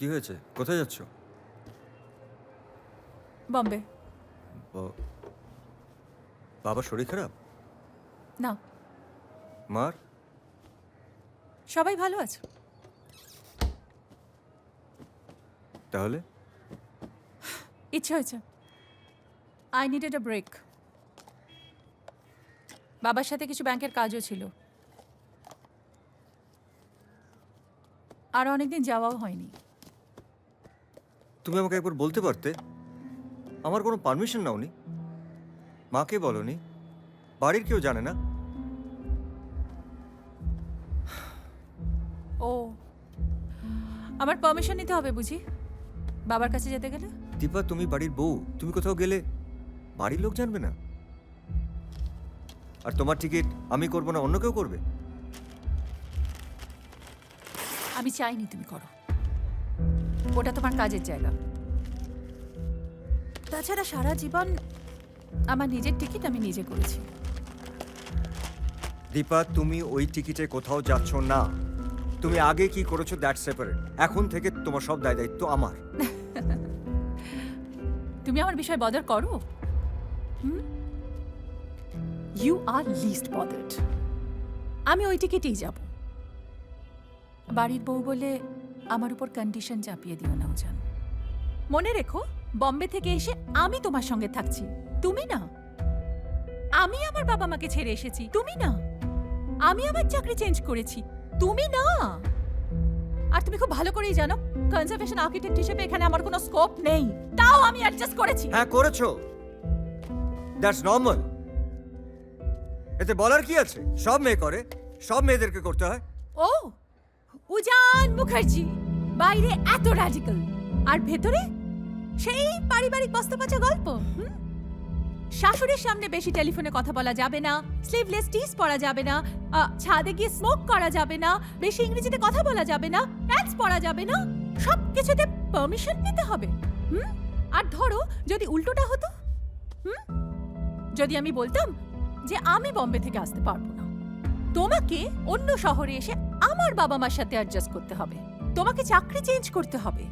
কি হয়েছে? কোথায় যাচ্ছ? বম্বে। ব- বাবার শরীর খারাপ? না। মার? সবাই ভালো আছে। তাহলে? ইচ্ছে হয়েছে। আই নিডেড আ ব্রেক বাবার সাথে কিছু ব্যাংকের কাজও ছিল। আর অনেকদিন যাওয়াও হয়নি। তুমি আমাকে একবার বলতে পারতে? আমার কোনো পারমিশন নাওনি। মাকে বলনি। বাড়ির কেউ জানে না। ও আমার পারমিশন নিতে হবে বুঝি? বাবার কাছে যেতে গেলে? দীপা তুমি বাড়ির বউ। তুমি কোথাও গেলে বাড়ির লোক জানবে না। আর তোমার টিকিট আমি করব না অন্য কেউ করবে? আমি চাইনি তুমি করো। ওটা তোমার কাজের জায়গা। তাছাড়া সারা জীবন আমার নিজের টিকিট আমি নিজে করেছি। দীপা তুমি ওই টিকিটে কোথাও যাচ্ছ না। তুমি আগে কি করেছ দ্যাট সেপারেট। এখন থেকে তোমার সব দায় দায়িত্ব আমার। তুমি আমার বিষয়ে বদর করো। ইউ আর লিস্ট বদার্ড আমি ওই টিকিটেই যাব। বাড়ির বউ বলে আমার উপর কন্ডিশন চাপিয়ে দিও না জান মনে রেখো বম্বে থেকে এসে আমি তোমার সঙ্গে থাকছি। তুমি না। আমি আমার বাবা মাকে ছেড়ে এসেছি। তুমি না। আমি আমার চাকরি চেঞ্জ করেছি। তুমি না। আর তুমি খুব ভালো করেই জানো কনজারভেশন আর্কিটেক্ট হিসেবে এখানে আমার কোনো স্কোপ নেই। তাও আমি অ্যাডজাস্ট করেছি। হ্যাঁ করেছ। দ্যাটস নর্মাল এতে বলার কি আছে? সব মেয়ে করে সব মেয়েদেরকে করতে হয়। ও উজান মুখার্জি, বাইরে এত র্যাডিক্যাল আর ভেতরে সেই পারিবারিক বস্তাপচা গল্প? শাশুড়ির সামনে বেশি টেলিফোনে কথা বলা যাবে না স্লিভলেস টিস পরা যাবে না ছাদে গিয়ে স্মোক করা যাবে না, বেশি ইংরেজিতে কথা বলা যাবে না প্যান্টস পরা যাবে না সব কিছুতে পারমিশন নিতে হবে, হুম? আর ধরো যদি উল্টোটা হতো, হুম? যদি আমি বলতাম যে আমি বম্বে থেকে আসতে পারব না, তোমাকে অন্য শহরে এসে আমার বাবা মার সাথে অ্যাডজাস্ট করতে হবে। তোমাকে চাকরি চেঞ্জ করতে হবে।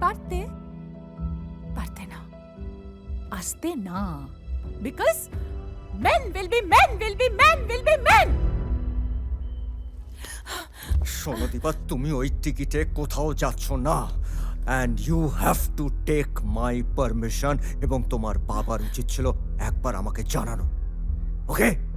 পারতে? পারতে না। আসতে না। Because men will be men will be men will be men শোনো দীপা তুমি ওই টিকিটে কোথাও যাচ্ছ না। And you have to take my permission এবং তোমার বাবার উচিত ছিল একবার আমাকে জানানো। ওকে